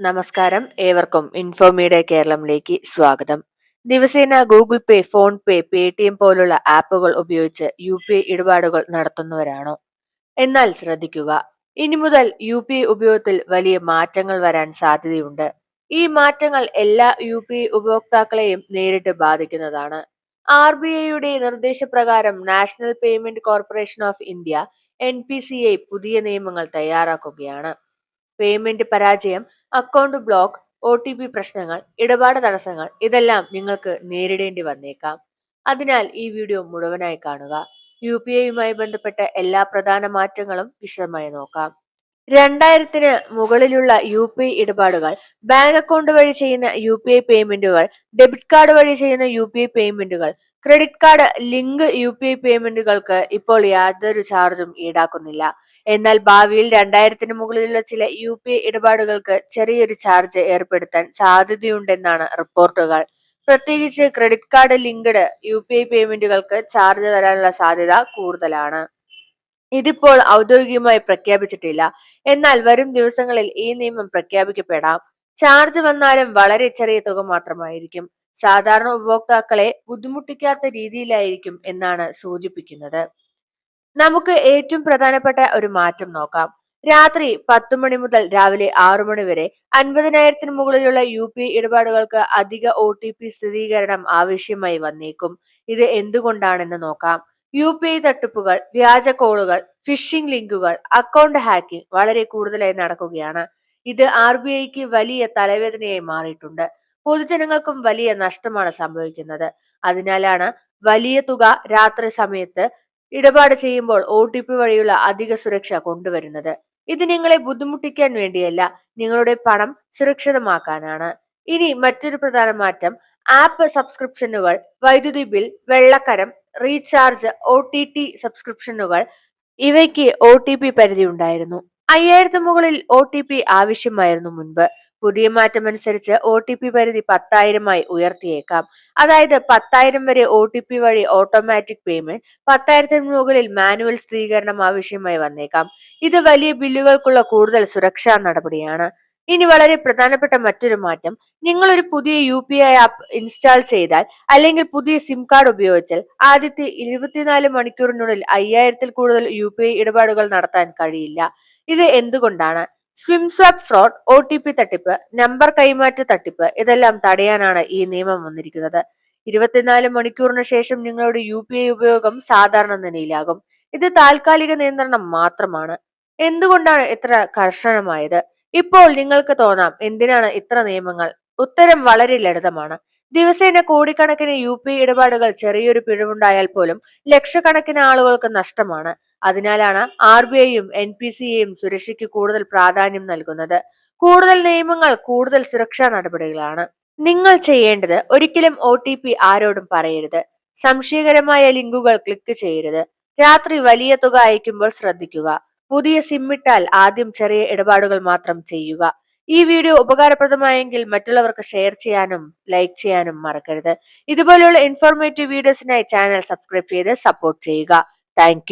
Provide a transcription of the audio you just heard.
നമസ്കാരം. ഏവർക്കും ഇൻഫോമീഡിയ കേരളത്തിലേക്ക് സ്വാഗതം. ദിവസേന ഗൂഗിൾ പേ ഫോൺ പേ പേടിഎം പോലുള്ള ആപ്പുകൾ ഉപയോഗിച്ച് യു പി ഐ ഇടപാടുകൾ നടത്തുന്നവരാണോ. എന്നാൽ ശ്രദ്ധിക്കുക ഇനി മുതൽ യു പി ഐ ഉപയോഗത്തിൽ വലിയ മാറ്റങ്ങൾ വരാൻ സാധ്യതയുണ്ട്. ഈ മാറ്റങ്ങൾ എല്ലാ യു പി ഐ ഉപഭോക്താക്കളെയും നേരിട്ട് ബാധിക്കുന്നതാണ്. ആർ ബി ഐയുടെ നിർദ്ദേശപ്രകാരം national payment corporation of India N P C I പുതിയ നിയമങ്ങൾ തയ്യാറാക്കുകയാണ്. പേയ്മെന്റ് പരാജയം account block O T P പ്രശ്നങ്ങൾ ഇടപാട് തടസ്സങ്ങൾ ഇതെല്ലാം നിങ്ങൾക്ക് നേരിടേണ്ടി വന്നേക്കാം. അതിനാൽ ഈ വീഡിയോ മുഴുവനായി കാണുക. യു പി ഐയുമായി ബന്ധപ്പെട്ട എല്ലാ പ്രധാന മാറ്റങ്ങളും വിശദമായി നോക്കാം. രണ്ടായിരത്തിന് മുകളിലുള്ള യു പി ഇടപാടുകൾ ബാങ്ക് അക്കൗണ്ട് വഴി ചെയ്യുന്ന യു പി ഐ പേയ്മെന്റുകൾ ഡെബിറ്റ് കാർഡ് വഴി ചെയ്യുന്ന U P I പേയ്മെന്റുകൾ credit card link U P I പേയ്മെന്റുകൾക്ക് ഇപ്പോൾ യാതൊരു ചാർജും ഈടാക്കുന്നില്ല. എന്നാൽ ഭാവിയിൽ രണ്ടായിരത്തിന് മുകളിലുള്ള ചില യു പി ഐ ഇടപാടുകൾക്ക് ചെറിയൊരു ചാർജ് ഏർപ്പെടുത്താൻ സാധ്യതയുണ്ടെന്നാണ് റിപ്പോർട്ടുകൾ. പ്രത്യേകിച്ച് credit card linked U P I പേയ്മെന്റുകൾക്ക് charge വരാനുള്ള സാധ്യത കൂടുതലാണ്. ഇതിപ്പോൾ ഔദ്യോഗികമായി പ്രഖ്യാപിച്ചിട്ടില്ല. എന്നാൽ വരും ദിവസങ്ങളിൽ ഈ നിയമം പ്രഖ്യാപിക്കപ്പെടാം. ചാർജ് വന്നാലും വളരെ ചെറിയ തുക മാത്രമായിരിക്കും. സാധാരണ ഉപഭോക്താക്കളെ ബുദ്ധിമുട്ടിക്കാത്ത രീതിയിലായിരിക്കും എന്നാണ് സൂചിപ്പിക്കുന്നത്. നമുക്ക് ഏറ്റവും പ്രധാനപ്പെട്ട ഒരു മാറ്റം നോക്കാം. രാത്രി പത്തു മണി മുതൽ രാവിലെ ആറു മണി വരെ അൻപതിനായിരത്തിന് മുകളിലുള്ള യു പി ഇടപാടുകൾക്ക് അധിക ഒ ടി പി സ്ഥിരീകരണം ആവശ്യമായി വന്നേക്കും. ഇത് എന്തുകൊണ്ടാണെന്ന് നോക്കാം. യു പി ഐ തട്ടിപ്പുകൾ വ്യാജ കോളുകൾ ഫിഷിംഗ് ലിങ്കുകൾ അക്കൗണ്ട് ഹാക്കിംഗ് വളരെ കൂടുതലായി നടക്കുകയാണ്. ഇത് ആർ ബി ഐക്ക് വലിയ തലവേദനയായി മാറിയിട്ടുണ്ട്. പൊതുജനങ്ങൾക്കും വലിയ നഷ്ടമാണ് സംഭവിക്കുന്നത്. അതിനാലാണ് വലിയ തുക രാത്രി സമയത്ത് ഇടപാട് ചെയ്യുമ്പോൾ ഒ ടി പി വഴിയുള്ള അധിക സുരക്ഷ കൊണ്ടുവരുന്നത്. ഇത് നിങ്ങളെ ബുദ്ധിമുട്ടിക്കാൻ വേണ്ടിയല്ല നിങ്ങളുടെ പണം സുരക്ഷിതമാക്കാനാണ്. ഇനി മറ്റൊരു പ്രധാന മാറ്റം ആപ്പ് സബ്സ്ക്രിപ്ഷനുകൾ വൈദ്യുതി ബിൽ വെള്ളക്കരം റീചാർജ് ഒ ടി ടി സബ്സ്ക്രിപ്ഷനുകൾ ഇവയ്ക്ക് ഒ ടി പി പരിധി ഉണ്ടായിരുന്നു. അയ്യായിരത്തിന് മുകളിൽ ഒ ടി പി ആവശ്യമായിരുന്നു മുൻപ്. പുതിയ മാറ്റമനുസരിച്ച് ഒ ടി പി പരിധി പത്തായിരമായി ഉയർത്തിയേക്കാം. അതായത് പത്തായിരം വരെ ഒ ടി പി വഴി ഓട്ടോമാറ്റിക് പേയ്മെന്റ് പത്തായിരത്തിന് മുകളിൽ മാനുവൽ സ്ഥിരീകരണം ആവശ്യമായി വന്നേക്കാം. ഇത് വലിയ ബില്ലുകൾക്കുള്ള കൂടുതൽ സുരക്ഷാ നടപടിയാണ്. ഇനി വളരെ പ്രധാനപ്പെട്ട മറ്റൊരു മാറ്റം. നിങ്ങൾ ഒരു പുതിയ U P I app install ചെയ്താൽ അല്ലെങ്കിൽ പുതിയ സിം കാർഡ് ഉപയോഗിച്ചാൽ ആദ്യത്തെ ഇരുപത്തിനാല് മണിക്കൂറിനുള്ളിൽ അയ്യായിരത്തിൽ കൂടുതൽ യു പി ഐ ഇടപാടുകൾ നടത്താൻ കഴിയില്ല. ഇത് എന്തുകൊണ്ടാണ്? SIM swap fraud O T P തട്ടിപ്പ് നമ്പർ കൈമാറ്റ തട്ടിപ്പ് ഇതെല്ലാം തടയാനാണ് ഈ നിയമം വന്നിരിക്കുന്നത്. ഇരുപത്തിനാല് മണിക്കൂറിന് ശേഷം നിങ്ങളുടെ യു പി ഐ ഉപയോഗം സാധാരണ നിലയിലാകും. ഇത് താൽക്കാലിക നിയന്ത്രണം മാത്രമാണ്. എന്തുകൊണ്ടാണ് ഇത്ര കർശനമായത്? ഇപ്പോൾ നിങ്ങൾക്ക് തോന്നാം എന്തിനാണ് ഇത്ര നിയമങ്ങൾ? ഉത്തരം വളരെ ലളിതമാണ്. ദിവസേന കോടിക്കണക്കിന് യു പി ഇടപാടുകൾ ചെറിയൊരു പിഴവുണ്ടായാൽ പോലും ലക്ഷക്കണക്കിന് ആളുകൾക്ക് നഷ്ടമാണ്. അതിനാലാണ് ആർ ബി ഐയും എൻ പി സിയെയും സുരക്ഷയ്ക്ക് കൂടുതൽ പ്രാധാന്യം നൽകുന്നത്. കൂടുതൽ നിയമങ്ങൾ കൂടുതൽ സുരക്ഷാ നടപടികളാണ്. നിങ്ങൾ ചെയ്യേണ്ടത് ഒരിക്കലും ഒ ടി പി ആരോടും പറയരുത്. സംശയകരമായ ലിങ്കുകൾ ക്ലിക്ക് ചെയ്യരുത്. രാത്രി വലിയ തുക അയക്കുമ്പോൾ ശ്രദ്ധിക്കുക. പുതിയ സിമ്മിട്ടാൽ ആദ്യം ചെറിയ ഇടപാടുകൾ മാത്രം ചെയ്യുക. ഈ വീഡിയോ ഉപകാരപ്രദമായെങ്കിൽ മറ്റുള്ളവർക്ക് ഷെയർ ചെയ്യാനും ലൈക്ക് ചെയ്യാനും മറക്കരുത്. ഇതുപോലെയുള്ള ഇൻഫോർമേറ്റീവ് വീഡിയോസിനായി ചാനൽ സബ്സ്ക്രൈബ് ചെയ്ത് സപ്പോർട്ട് ചെയ്യുക. താങ്ക്